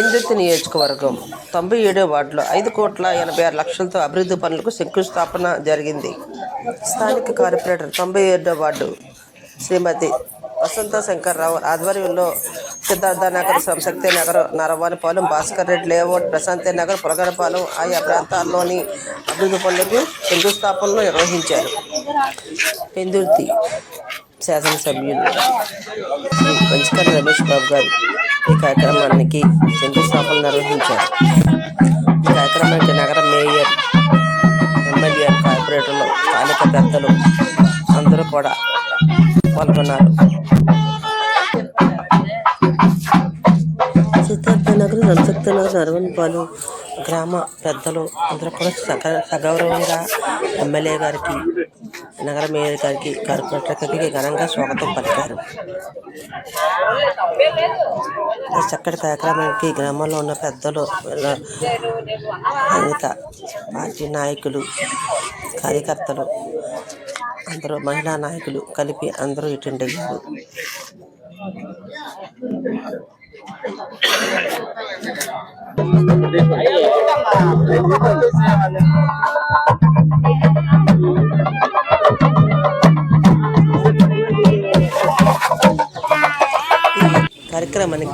పెందుర్తి నియోజకవర్గం తొంభై ఏడో వార్డులో ఐదు కోట్ల ఎనభై ఆరు లక్షలతో అభివృద్ధి పనులకు శంకుస్థాపన జరిగింది. స్థానిక కార్పొరేటర్ తొంభై ఏడో వార్డు శ్రీమతి వసంత శంకర్రావు ఆధ్వర్యంలో సిద్ధార్థ నగర్ సంశక్తి నగర్ నరవానిపాలెం భాస్కర్ రెడ్డి లేఅవుట్ ప్రశాంతి నగర్ పురగడపాలెం ఆయా ప్రాంతాల్లోని అభివృద్ధి పనులకు శంకుస్థాపనలు నిర్వహించారు. పెందుర్తి శాసనసభ్యులు శ్రీ రమేష్ బాబు గారు. ఈ కార్యక్రమానికి శంకుస్థాపన నిర్వహించారు. ఈ కార్యక్రమానికి నగర మేయర్ ఎమ్మెల్యే కార్పొరేటర్లు స్థానిక పెద్దలు అందరూ కూడా పాల్గొన్నారు. సిద్ధార్థ నగర్ సంసక్త నరవన్పాలు గ్రామ పెద్దలు అందరూ కూడా సగ సగౌరవంగా ఎమ్మెల్యే గారికి నగర మేయర్ కార్పొరేటర్కి ఘనంగా స్వాగతం పలికారు. ఈ చక్కటి కార్యక్రమానికి గ్రామంలో ఉన్న పెద్దలు అనేక పార్టీ నాయకులు కార్యకర్తలు అందరూ మహిళా నాయకులు కలిపి అందరూ అటెండ్ అయ్యారు.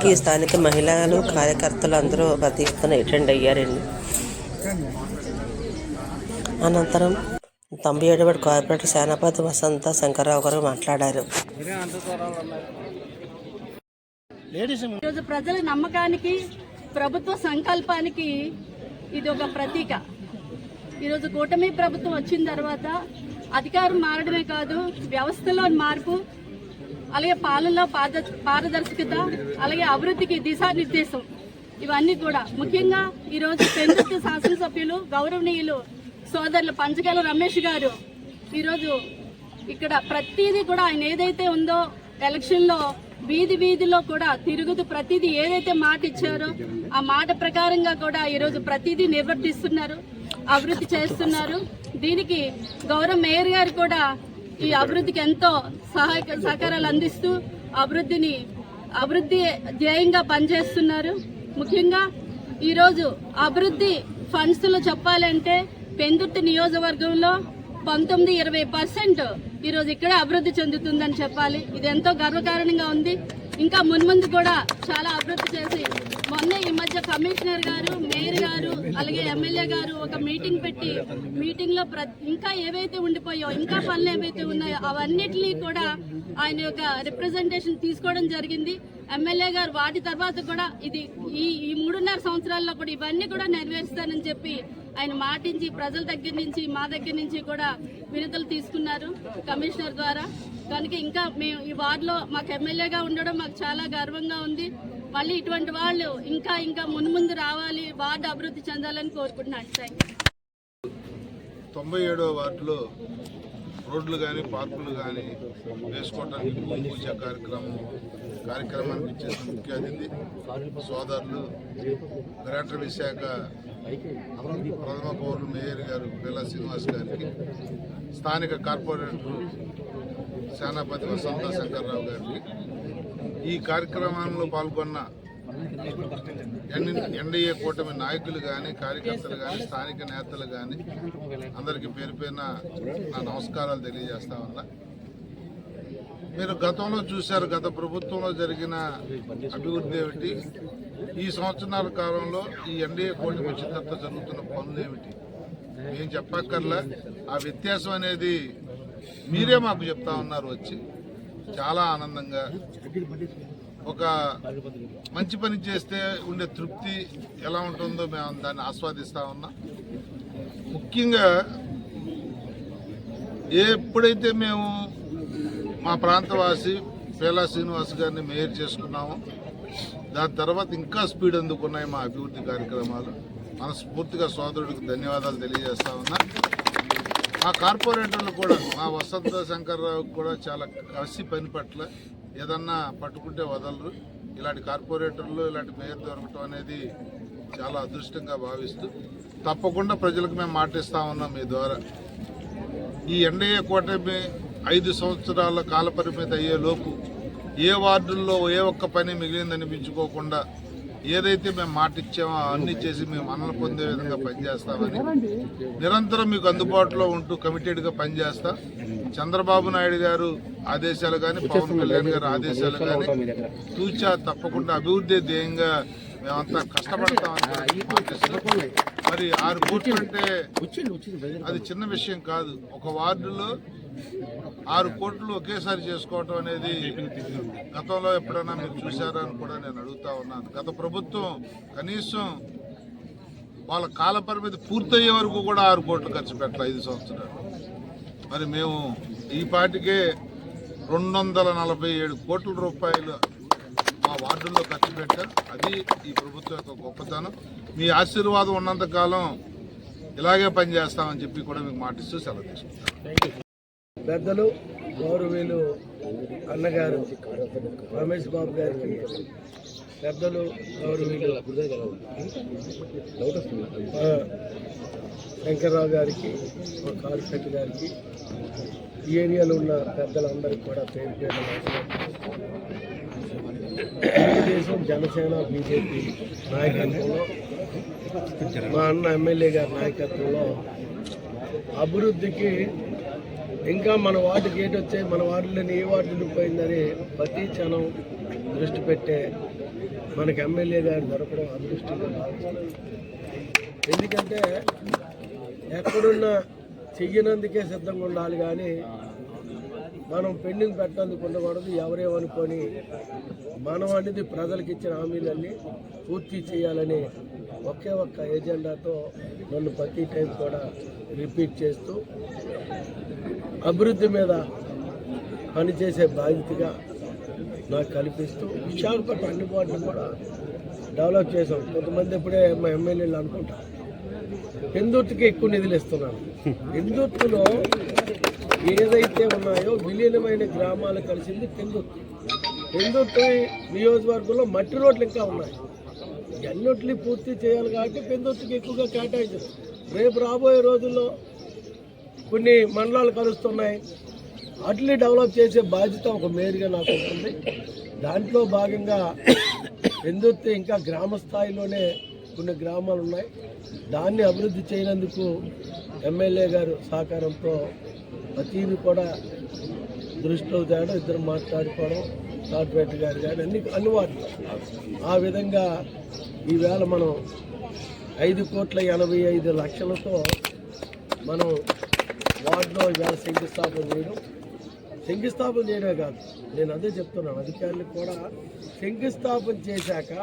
కార్యక్రమానికి స్థానిక మహిళలు కార్యకర్తలు అందరూ ప్రతి ఎత్తున అటెండ్ అయ్యారండి. అనంతరం తొంభై ఏడవ కార్పొరేటర్ సేనాపతి వసంత శంకర్రావు గారు మాట్లాడారు. ఈరోజు ప్రజల నమ్మకానికి ప్రభుత్వ సంకల్పానికి ఇది ఒక ప్రతీక. ఈరోజు కూటమి ప్రభుత్వం వచ్చిన తర్వాత అధికారం మారడమే కాదు వ్యవస్థలో మార్పు అలాగే పాలనలో పారదర్శకత అలాగే అభివృద్ధికి దిశానిర్దేశం. ఇవన్నీ కూడా. ముఖ్యంగా ఈరోజు పెందుర్తి శాసనసభ్యులు గౌరవనీయులు సోదరులు పంచగల రమేష్ గారు ఈరోజు ఇక్కడ ప్రతిదీ కూడా ఆయన ఏదైతే ఉందో ఎలక్షన్లో వీధి వీధిలో కూడా తిరుగుతూ ప్రతిదీ ఏదైతే మాట ఇచ్చారో ఆ మాట ప్రకారంగా కూడా ఈరోజు ప్రతిదీ నిర్వర్తిస్తున్నారు అభివృద్ధి చేస్తున్నారు. దీనికి గౌరవ మేయర్ గారు కూడా ఈ అభివృద్ధికి ఎంతో సహాయ సహకారాలు అందిస్తూ అభివృద్ధిని అభివృద్ధి ధ్యేయంగా పనిచేస్తున్నారు. ముఖ్యంగా ఈరోజు అభివృద్ధి ఫండ్స్లో చెప్పాలంటే పెందుర్తి నియోజకవర్గంలో పంతొమ్మిది ఇరవై పర్సెంట్ ఈరోజు ఇక్కడ అభివృద్ధి చెందుతుందని చెప్పాలి. ఇది ఎంతో గర్వకారణంగా ఉంది. ఇంకా మున్ముందు కూడా చాలా అభివృద్ధి చేసి మొన్న ఈ మధ్య కమిషనర్ గారు మేయర్ గారు అలాగే ఎమ్మెల్యే గారు ఒక మీటింగ్ పెట్టి మీటింగ్లో ప్ర- ఇంకా ఏవైతే ఉండిపోయో ఇంకా పనులు ఏవైతే ఉన్నాయో అవన్నిటినీ కూడా ఆయన యొక్క రిప్రజెంటేషన్ తీసుకోవడం జరిగింది. ఎమ్మెల్యే గారు వాటి తర్వాత కూడా ఇది ఈ ఈ మూడున్నర సంవత్సరాల్లో కూడా ఇవన్నీ కూడా నెరవేరుస్తానని చెప్పి ఆయన మాటించి ప్రజల దగ్గర నుంచి మా దగ్గర నుంచి కూడా వినతులు తీసుకున్నారు కమిషనర్ ద్వారా. కనుక ఇంకా మేము ఈ వార్డులో మాకు ఎమ్మెల్యేగా ఉండడం మాకు చాలా గర్వంగా ఉంది. మళ్ళీ ఇటువంటి వాళ్ళు ఇంకా ఇంకా మున్ముందు రావాలి వార్డు అభివృద్ధి చెందాలని కోరుకుంటున్నాను. థ్యాంక్ తొంభై ఏడవ వార్డులో రోడ్లు కానీ పార్కులు కానీ వేసుకోవడానికి భూమి పూజ కార్యక్రమం కార్యక్రమానికి ఇచ్చేసిన ముఖ్య అతిథి సోదరులు గ్రేటర్ విశాఖ ప్రథమ పౌరులు మేయర్ గారు పిల్ల శ్రీనివాస్ గారికి స్థానిక కార్పొరేటర్ సేనాపతి వసంత శంకర్రావు గారికి ఈ కార్యక్రమంలో పాల్గొన్న ఎన్- ఎన్డీఏ కూటమి నాయకులు కానీ కార్యకర్తలు కానీ స్థానిక నేతలు కానీ అందరికీ పేరు పేరున నా నమస్కారాలు తెలియజేస్తా ఉన్నా. మీరు గతంలో చూశారు గత ప్రభుత్వంలో జరిగిన అభివృద్ధి ఏమిటి? ఈ సంవత్సరాల కాలంలో ఈ ఎన్డీఏ కూటమి వచ్చిన తర్వాత జరుగుతున్న పనులు ఏమిటి? మేము చెప్పక్కర్లా? ఆ వ్యత్యాసం అనేది మీరే మాకు చెప్తా ఉన్నారు వచ్చి. చాలా ఆనందంగా ఒక మంచి పని చేస్తే ఉండే తృప్తి ఎలా ఉంటుందో మేము దాన్ని ఆస్వాదిస్తా ఉన్నాం. ముఖ్యంగా ఎప్పుడైతే మేము మా ప్రాంతవాసి పేలా శ్రీనివాస్ గారిని మేయర్ చేసుకున్నామో దాని తర్వాత ఇంకా స్పీడ్ అందుకున్నాయి మా అభివృద్ధి కార్యక్రమాలు. మనస్ఫూర్తిగా సోదరుడికి ధన్యవాదాలు తెలియజేస్తా ఉన్నా. మా కార్పొరేటర్లు కూడా మా వసంత శంకర్రావు కూడా చాలా కసి పని పట్ల ఏదన్నా పట్టుకుంటే వదలరు. ఇలాంటి కార్పొరేటర్లు ఇలాంటి మేయర్ దొరకటం అనేది చాలా అదృష్టంగా భావిస్తూ తప్పకుండా ప్రజలకు మేము మాటిస్తా ఉన్నాం మీ ద్వారా. ఈ ఎన్డీఏ కూటమి ఐదు సంవత్సరాల కాలపరిమితి అయ్యేలోపు ఏ వార్డుల్లో ఏ ఒక్క పని మిగిలిందనిపించుకోకుండా ఏదైతే మేము మాట ఇచ్చామో అవన్నీ చేసి మేము మనలు పొందే విధంగా పనిచేస్తామని నిరంతరం మీకు అందుబాటులో ఉంటూ కమిటెడ్గా పనిచేస్తా చంద్రబాబు నాయుడు గారు ఆదేశాలు కానీ పవన్ కళ్యాణ్ గారు ఆదేశాలు కానీ తూచా తప్పకుండా అభివృద్ధి ధ్యేయంగా మేమంతా కష్టపడతామని. మరి ఆరు కోట్లు అంటే అది చిన్న విషయం కాదు. ఒక వార్డులో ఆరు కోట్లు ఒకేసారి చేసుకోవటం అనేది గతంలో ఎప్పుడైనా మీరు చూసారా అని కూడా నేను అడుగుతా ఉన్నాను. గత ప్రభుత్వం కనీసం వాళ్ళ కాల పరిమితి పూర్తయ్యే వరకు కూడా ఆరు కోట్లు ఖర్చు పెట్టాలి ఐదు సంవత్సరాలు. మరి మేము ఈ పాటికే రెండు వందల నలభై ఏడు కోట్ల రూపాయలు మా వార్డుల్లో ఖర్చు పెట్టాం. అది ఈ ప్రభుత్వం యొక్క గొప్పతనం. మీ ఆశీర్వాదం ఉన్నంత కాలం ఇలాగే పనిచేస్తామని చెప్పి కూడా మీకు మాటిస్తూ సెలవు తీసుకుంటాం. పెద్దలు గౌరవీయులు అన్నగారు రమేష్ బాబు గారికి పెద్దలు గౌరవీయులు శంకర్రావు గారికి మా గారికి ఈ ఏరియాలో ఉన్న పెద్దలందరికీ కూడా పేరు పేరు తెలుగుదేశం జనసేన బీజేపీ నాయకత్వంలో మా అన్న ఎమ్మెల్యే గారి నాయకత్వంలో అభివృద్ధికి ఇంకా మన వార్డుకి ఏటి వచ్చాయి మన వార్డులోని ఏ వార్డులు పోయిందని ప్రతి క్షణం దృష్టి పెట్టే మనకి ఎమ్మెల్యే గారు దొరకడం అదృష్టంగా భావిస్తున్నాం. ఎందుకంటే ఎక్కడున్నా చెయ్యనందుకే సిద్ధంగా ఉండాలి కానీ మనం పెండింగ్ పెట్టడానికి ఉండకూడదు ఎవరేమనుకొని మనం అనేది ప్రజలకు ఇచ్చిన హామీలన్నీ పూర్తి చేయాలని ఒకే ఒక్క ఎజెండాతో నన్ను ప్రతి టైం కూడా రిపీట్ చేస్తూ అభివృద్ధి మీద పనిచేసే బాధ్యతగా నాకు కల్పిస్తూ విశాఖపట్నం అన్ని వాటిని కూడా డెవలప్ చేసాం కొంతమంది ఇప్పుడే మా ఎమ్మెల్యేలు అనుకుంటారు హిందుత్వకి ఎక్కువ నిధులు ఇస్తున్నాను. హిందుత్వలో ఏదైతే ఉన్నాయో విలీనమైన గ్రామాలు కలిసింది హిందుత్వం పెందుర్తి నియోజకవర్గంలో మట్టి రోడ్లు ఇంకా ఉన్నాయి. ఎన్నోట్లు పూర్తి చేయాలి కాబట్టి పెందుర్తికి ఎక్కువగా కేటాయించారు. రేపు రాబోయే రోజుల్లో కొన్ని మండలాలు కలుస్తున్నాయి. అట్లీ డెవలప్ చేసే బాధ్యత ఒక మేరుగా నాకు ఉంటుంది దాంట్లో భాగంగా పెందుర్తి ఇంకా గ్రామ స్థాయిలోనే కొన్ని గ్రామాలు ఉన్నాయి. దాన్ని అభివృద్ధి చేయనందుకు ఎమ్మెల్యే గారు సహకారంతో ప్రతీది కూడా దృష్టిలో తేడం ఇద్దరు మాట్లాడుకోవడం కార్పొరేట్ గారు కానీ అన్ని అన్ని ఆ విధంగా ఈవేళ మనం ఐదు కోట్ల ఎనభై ఐదు లక్షలతో మనం వార్డులో ఇవాళ శంకుస్థాపన చేయడం. శంకుస్థాపన చేయడమే కాదు నేను అదే చెప్తున్నాను అధికారులకు కూడా శంకుస్థాపన చేశాక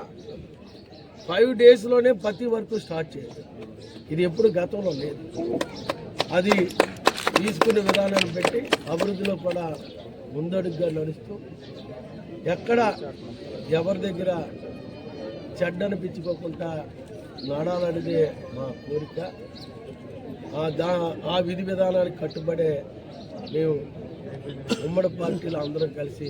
ఫైవ్ డేస్లోనే ప్రతి వర్క్ స్టార్ట్ చేయాలి. ఇది ఎప్పుడు గతంలో లేదు. అది తీసుకునే విధానాన్ని పెట్టి అభివృద్ధిలో కూడా ముందడుగుగా నడుస్తూ ఎక్కడ ఎవరి దగ్గర చెడ్డనిపించుకోకుండా నడాలనేదే మా కోరిక. ఆ దా ఆ విధి విధానానికి కట్టుబడే మేము ఉమ్మడి పార్టీలు అందరం కలిసి